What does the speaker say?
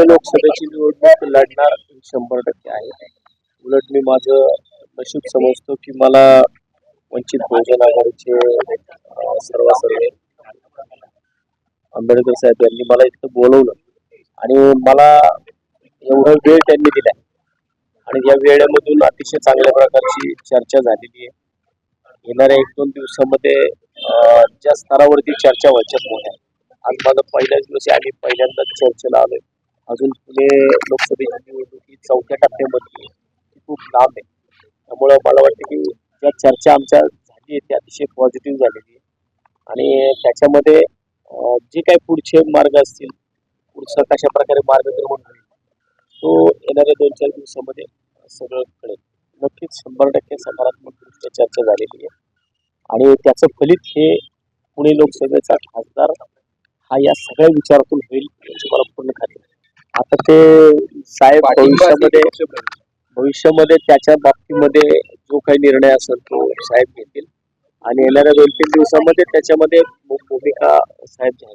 पुणे लोकसभेची निवडणूक लढणार शंभर टक्के आहे. उलट मी माझं नशीब समजतो की मला वंचित बहुजन आघाडीचे अं, सर्व सर्व आंबेडकर साहेब यांनी मला इथं बोलवलं आणि मला एवढा वेळ त्यांनी दिला. आणि या वेळेमधून अतिशय चांगल्या प्रकारची चर्चा झालेली आहे. येणाऱ्या एक दोन दिवसामध्ये ज्या स्तरावरती चर्चा व्हायच्या मोठ्या आज माझा पहिल्याच दिवशी आहे आणि पहिल्यांदाच चर्चेला आलोय. अजून पुणे लोकसभेची निवडणूक ही चौथ्या टप्प्यामध्ये ती खूप लांब आहे. त्यामुळं मला वाटतं की ज्या चर्चा आमच्या झाली आहे ती अतिशय पॉझिटिव्ह झालेली आहे. आणि त्याच्यामध्ये जे काही पुढचे मार्ग असतील पुढचा कशा प्रकारे मार्गक्रमण होईल तो येणाऱ्या दोन चार दिवसामध्ये सगळं कळेल. नक्कीच शंभर टक्के सकारात्मक दृष्ट्या चर्चा झालेली आहे. आणि त्याचं फलित हे पुणे लोकसभेचा खासदार हा या सगळ्या विचारातून होईल याची मला आता ते साहेब भविष्यामध्ये भविष्यामध्ये त्याच्या बाबतीमध्ये जो काही निर्णय असेल तो साहेब घेतील. आणि येणाऱ्या दोन तीन दिवसामध्ये त्याच्यामध्ये भूमिका साहेब घ्याल